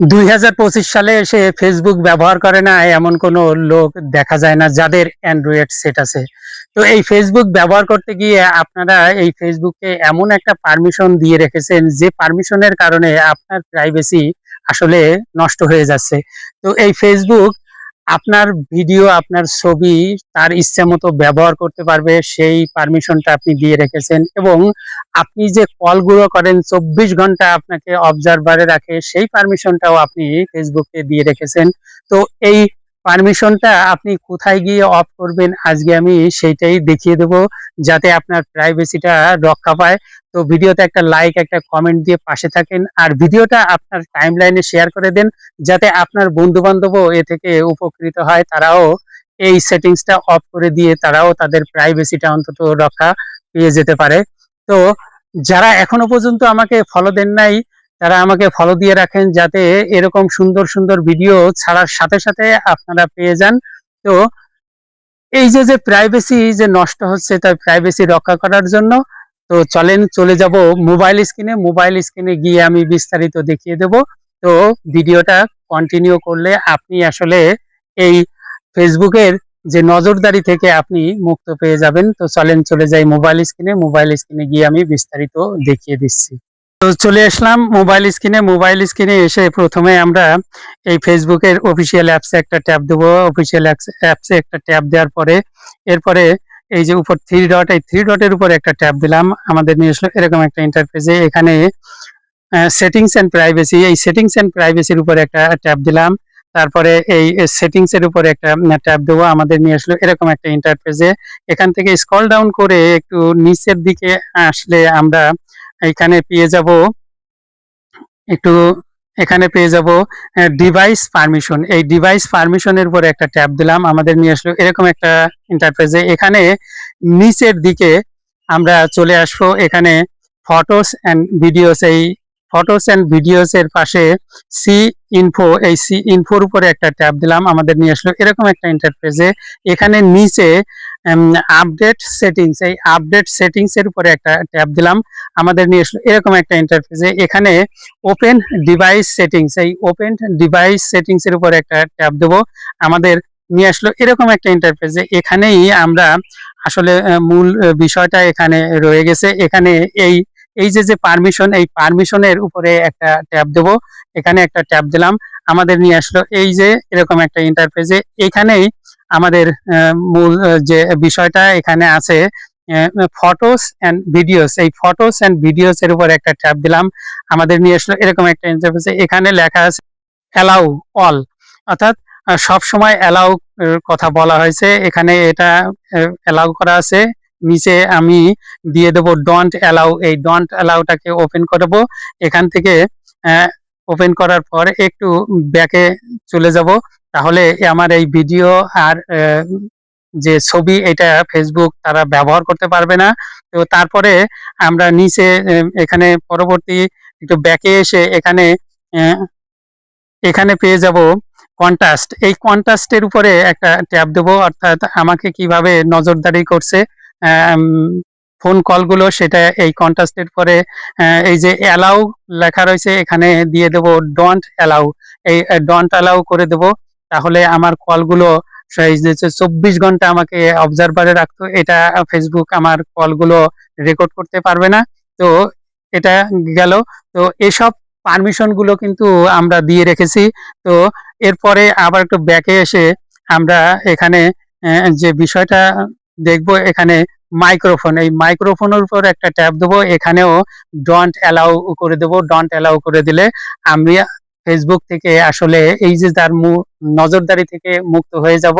দুই হাজার পঁচিশ সালে এসে ফেসবুক ব্যবহার করে না, এমন কোনো লোক দেখা যায় না যাদের অ্যান্ড্রয়েড সেট আছে। তো এই ফেসবুক ব্যবহার করতে গিয়ে আপনারা এই ফেসবুকে এমন একটা পারমিশন দিয়ে রেখেছেন, যে পারমিশনের কারণে আপনার প্রাইভেসি আসলে নষ্ট হয়ে যাচ্ছে। তো এই ফেসবুক আপনার ভিডিও, আপনার ছবি তার ইচ্ছে মতো ব্যবহার করতে পারবে, সেই পারমিশনটা আপনি দিয়ে রেখেছেন এবং আপনি যে কলগুলো করেন, চব্বিশ ঘণ্টা আপনাকে অবজারভারে রাখে, সেই পারমিশনটাও আপনি ফেসবুকে দিয়ে রেখেছেন। তো এই পারমিশনটা আপনি কোথায় গিয়ে অফ করবেন আজকে আমি সেইটাই দেখিয়ে দেব, যাতে আপনার প্রাইভেসিটা রক্ষা পায়। তো ভিডিওতে একটা লাইক একটা কমেন্ট দিয়ে পাশে থাকেন, আর ভিডিওটা আপনার টাইম লাইনে শেয়ার করে দেন, যাতে আপনার বন্ধু বান্ধবও এ থেকে উপকৃত হয়। তারাও এই সেটিংসটা অফ করে দিয়ে তারাও তাদের প্রাইভেসিটা অন্তত রক্ষা পেয়ে যেতে পারে। তো যারা এখনও পর্যন্ত আমাকে ফলো দেন নাই তারা আমাকে ফলো দিয়ে রাখেন যাতে এরকম সুন্দর সুন্দর ভিডিও ছাড়ার সাথে সাথে আপনারা পেয়ে যান। তো এই যে যে প্রাইভেসি যে নষ্ট হচ্ছে তাই প্রাইভেসি রক্ষা করার জন্য, তো চলেন চলে যাব মোবাইল স্ক্রিনে মোবাইল স্ক্রিনে গিয়ে আমি বিস্তারিত দেখিয়ে দেব। তো ভিডিওটা কন্টিনিউ করলে আপনি আসলে এই ফেসবুকের যে নজরদারি থেকে আপনি মুক্ত পেয়ে যাবেন। তো চলেন চলে যাই মোবাইল স্ক্রিনে মোবাইল স্ক্রিনে গিয়ে আমি বিস্তারিত দেখিয়ে দিচ্ছি। তো চলে আসলাম মোবাইল স্ক্রিনে মোবাইল স্ক্রিনে এসে প্রথমে আমরা এই ফেসবুকের অফিসিয়াল অ্যাপসে একটা ট্যাব দেবো। অফিসিয়াল অ্যাপসে একটা ট্যাব দেওয়ার পরে, এরপরে এই যে উপর থ্রি ডট এই থ্রি ডটের উপর একটা ট্যাব দিলাম। আমাদের নিয়ে আসলো এরকম একটা ইন্টারফেসে এখানে সেটিংস এন্ড প্রাইভেসি এই সেটিংস এন্ড প্রাইভেসির উপর একটা ট্যাব দিলাম। তারপরে এই সেটিংস এর উপরে একটা ট্যাব দেবো। আমাদের নিয়ে আসলো এরকম একটা ইন্টারফেসে এখান থেকে স্কল ডাউন করে একটু নিচের দিকে আসলে আমরা এখানে পেয়ে যাব, একটু এখানে পেয়ে যাব ডিভাইস পারমিশন এই ডিভাইস পারমিশনের উপরে একটা ট্যাব দিলাম, আমাদের নিয়ে আসলো এরকম একটা ইন্টারফেসে এখানে নিচের দিকে আমরা চলে আসব, এখানে ফটোস অ্যান্ড ভিডিওস এই ফটোস অ্যান্ড ভিডিওস এর পাশে সি ইনফো এই সি ইনফোর উপরে একটা ট্যাব দিলাম, আমাদের নিয়ে আসলো এরকম একটা ইন্টারফেসে এখানে নিচে আপডেট সেটিংস এই আপডেট সেটিংস এর উপরে একটা ট্যাব দিলাম। আমাদের নিয়ে আসলো এরকম একটা ইন্টারফেসে এখানে ওপেন ডিভাইস সেটিংস এই ওপেন ডিভাইস সেটিংস এর উপরে একটা ট্যাব দেবো। আমাদের নিয়ে আসলো এরকম একটা ইন্টারফেসে এখানেই আমরা আসলে মূল বিষয়টা এখানে রয়ে গেছে। এখানে এই এই যে যে পারমিশন এই পারমিশনের উপরে একটা ট্যাব দেব। এখানে একটা ট্যাব দিলাম। আমাদের নিয়ে আসলো এই যে, এরকম একটা ইন্টারফেসে এখানেই আমাদের মূল যে বিষয়টা এখানে আছে ফটোস অ্যান্ড ভিডিওস এই ফটোস অ্যান্ড ভিডিওস এর উপর একটা ট্যাব দিলাম। আমাদের নিয়ে আসলো এরকম একটা ইন্টারফেসে এখানে লেখা আছে অ্যালাউ অল অর্থাৎ সব সময় অ্যালাউ কথা বলা হয়েছে। এখানে এটা অ্যালাউ করা আছে। নিচে আমি দিয়ে দেব ডন্ট অ্যালাউ এই ডন্ট অ্যালাউটাকে ওপেন করব এখান থেকে ওপেন করার পর একটু ব্যাকে চলে যাব। তাহলে আমার এই ভিডিও আর যে ছবি এটা ফেসবুক তারা ব্যবহার করতে পারবে না। তো তারপরে আমরা নিচে এখানে পরবর্তী একটু ব্যাকে এসে এখানে এখানে পেয়ে যাব কন্টাস্ট এই কন্টাস্টের উপরে একটা ট্যাব দেবো, অর্থাৎ আমাকে কীভাবে নজরদারি করছে ফোন কলগুলো সেটা এই কন্টাস্টের পরে এই যে অ্যালাউ লেখা রয়েছে, এখানে দিয়ে দেব ডন্ট অ্যালাউ এই ডন্ট অ্যালাউ করে দেব। তাহলে আমার কলগুলো চব্বিশ ঘণ্টা আমাকে অবজারভারে রাখতো, এটা ফেসবুক আমার কলগুলো রেকর্ড করতে পারবে না। তো এটা গেল। তো এসব পারমিশনগুলো কিন্তু আমরা দিয়ে রেখেছি। তো এরপরে আবার একটু ব্যাকে এসে আমরা এখানে যে বিষয়টা দেখব, এখানে মাইক্রোফোন এই মাইক্রোফোনের উপর একটা ট্যাব দেবো। এখানেও ডন্ট অ্যালাউ করে দেবো। ডন্ট অ্যালাউ করে দিলে আমি ফেসবুক থেকে আসলে এই যে তার নজরদারি থেকে মুক্ত হয়ে যাব।